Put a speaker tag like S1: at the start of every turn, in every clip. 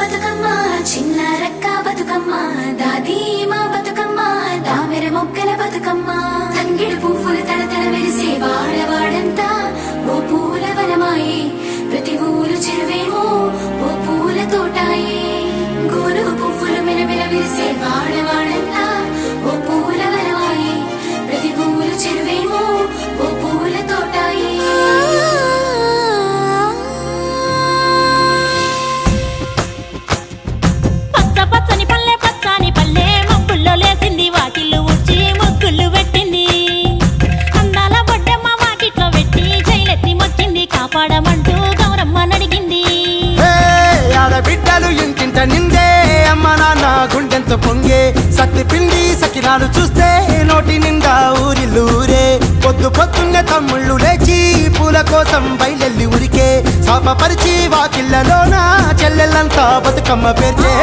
S1: బతుకమ్మ చిన్న రక్క బతుకమ్మ దాదీ
S2: శక్తితో పొంగే శక్తి పిండి సకిరాలు చూస్తే నోటి నిండా ఊరి. లూరే పొద్దు పొద్దున్న తమ్ముళ్ళు లేచి పూల కోసం బయలెల్లి ఉరికే. శాపపరిచి వాకిళ్ళలోనా చెల్లెళ్ళంతా బతుకమ్మ పేర్చే.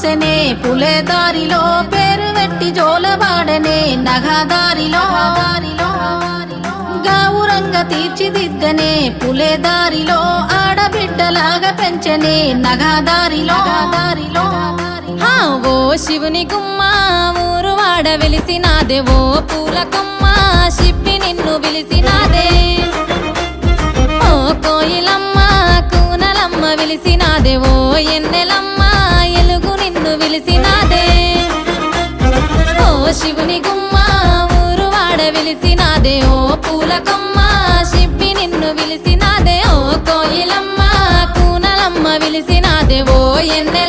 S3: మోసెనే పులే
S4: దారిలో పేరు వెట్టి జోలబాడనే నగదారిలో గౌరంగ తీర్చిదిద్దనే పులే దారిలో ఆడబిడ్డలాగా పెంచనే నగదారిలో. దారిలో
S5: ఓ శివుని గుమ్మ ఊరు వాడ వెలిసినాదే ఓ పూల పూలకమ్మ శిప్పి నిన్ను పిలిసినాదే ఓ కోయిలమ్మ కూనలమ్మ వెలిసినాదే ఓ ఎన్నెలమ్మ శివుని గుమ్మ ఊరు వాడ విలిసినాదే. ఓ పూల కొమ్మ శిబ్బి నిన్ను విలిసినాదే.
S4: ఓ కోయిలమ్మ కూనలమ్మ విలిసినాదే. ఓ ఎన్నెల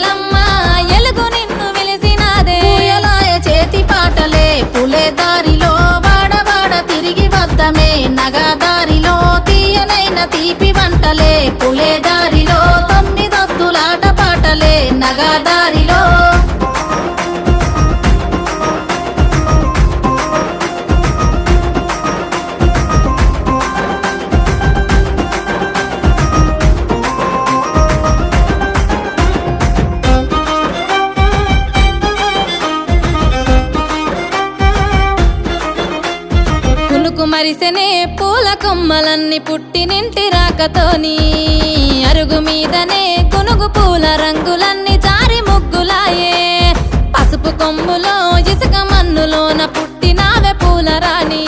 S5: అరిసెనే మరిసెనే పూల కొమ్మలన్నీ పుట్టినింటి రాకతోని అరుగు మీదనే కొనుగు పూల రంగులన్నీ జారి ముగ్గులాయే. పసుపు కొమ్ములో ఇసుక మన్నులోన పుట్టినావే పూల రాణి.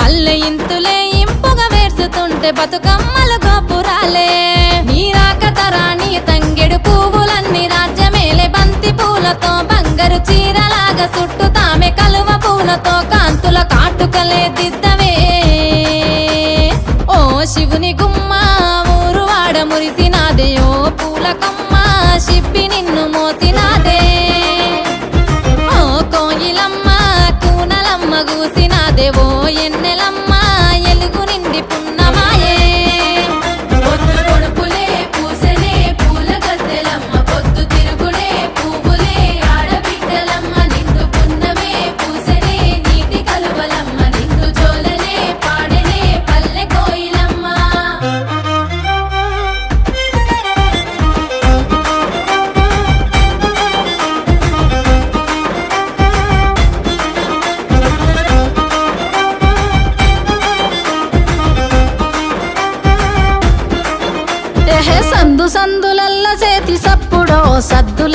S5: పల్లె ఇంతులే ఇంపుగా వేర్చుతుంటే బతుకమ్మలు గోపురాలే. నీ రాకతరాని తంగెడు పువ్వులన్నీ రాజ్యమేలే. బంతి పూలతో బంగారు చీరలాగా చుట్టూ తామె కలువ పూలతో కాంతుల కాటుకలే దిద్ద షిప్పి నిన్ను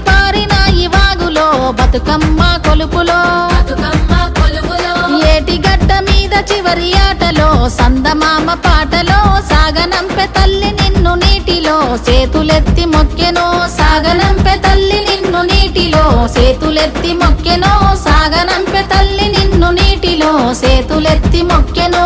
S4: తేనెలొలికి పారిన ఈ వాగులో బతుకమ్మ కొలుపులో. ఏటి గడ్డ మీద చివరి ఆటలో సందమామ పాటలో సాగనంపె తల్లి నిన్ను నీటిలో చేతులెత్తి మొక్కెనో సాగనంపె తల్లి నిన్ను నీటిలో చేతులెత్తి మొక్కెనో సాగనంపె తల్లి నిన్ను నీటిలో చేతులెత్తి మొక్కెనో.